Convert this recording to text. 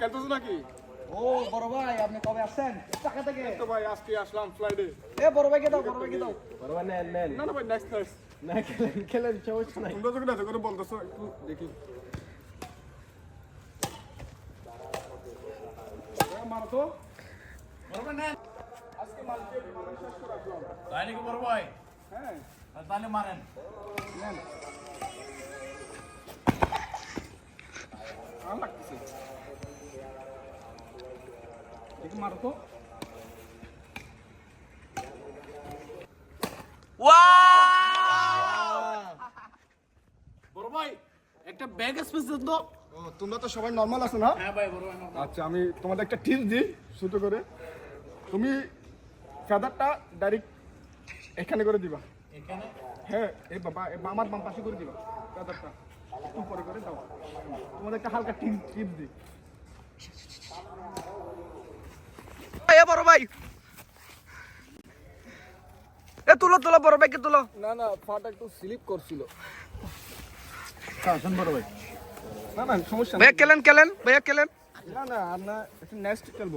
খেলতেছো নাকি? ও বড় ভাই আপনি কবে আসছেন? টাকা থেকে? তো ভাই আজকে আসলাম ফ্লাইটে এ বড় ভাইকে দাও বড় ভাইকে দাও। বরবা নেন নেন। না না ভাই নেক্সট নেক্সট না খেলেন খেলেন সমস্যা নাই। তোমরা যখন এত করে বলতেছো একটু দেখি। মারো তো। বরবা নেন। তাই নাকি বড় ভাই? হ্যাঁ। তাহলে মারেন। লাগতেছে। মারো তো। বড় ভাই একটা ব্যাগ স্পেস দেন তো। তোমরা তো সবাই নর্মাল আছো না? হ্যাঁ ভাই বড় ভাই আচ্ছা আমি তোমাদের একটা টিপস দিই ছোট করে। তুমি ফেদারটা ডাইরেক্ট এখানে করে দিবা। এখানে? হ্যাঁ এই বাবা আমার বাম পাশে করে দিবা ফেদারটা একটু পরে করে দাও। তোমাদের একটা হালকা টিপস টিপস দিই। এ বড় ভাই। এ তুলো তুলো বড় ভাইকে তুলো। না না ফাটা একটু স্লিপ করছিল। হ্যাঁ বড় ভাই। না না সমস্যা ভাইয়া কেলেন কেলেন ভাইয়া কেলেন না না আমরা একটু নেক্সট খেলব।